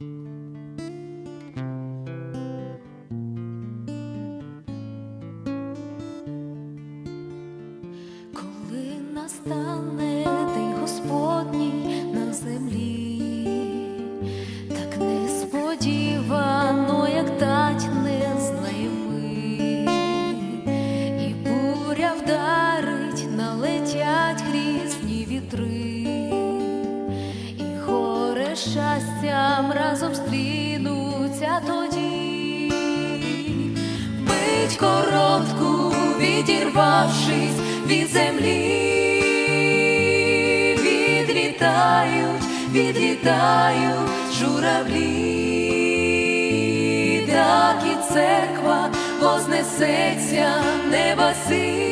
Коли настане щастям разом стрінуться тоді. Мить коротку, відірвавшись від землі, відлітають, відлітають журавлі, так і церква вознесеться в неба синь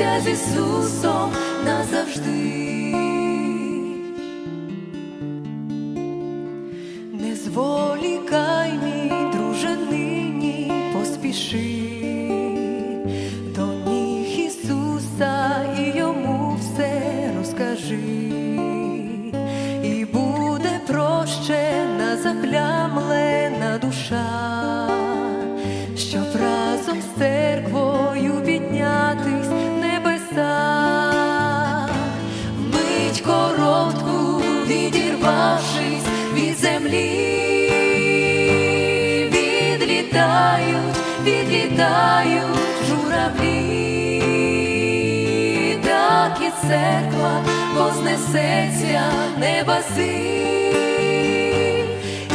і з Ісусом назавжди. Не зволікай, мій друже, нині поспіши до ніг Ісуса і йому все розкажи, і буде прощена заплямлена відлітають журавлі, так і церква вознесеться в неба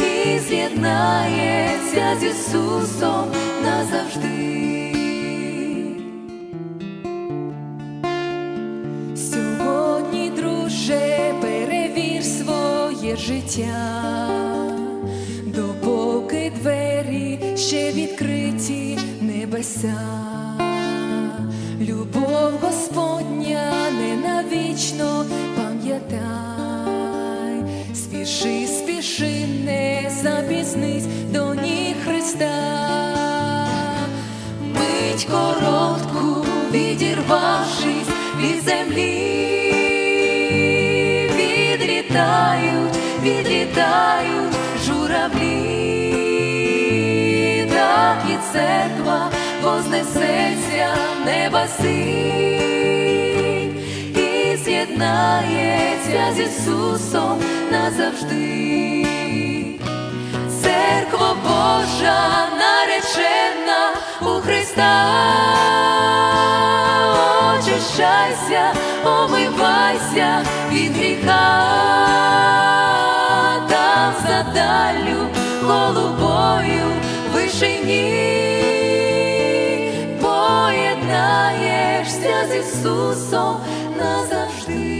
і з'єднається з Ісусом назавжди. Сьогодні, друже, перевір своє життя, допоки двері ще відкриті небеса, любов Господня не навічно пам'ятай, спіши, спіши, не запізнись до ніг Христа. Мить коротку, відірвавшись від землі, відлітають, відлітають журавлі, вознесеться синь. І з'єднається з Ісусом назавжди. Церква Божа наречена у Христа, очищайся, омивайся від гріха, з Ісусом назавжди.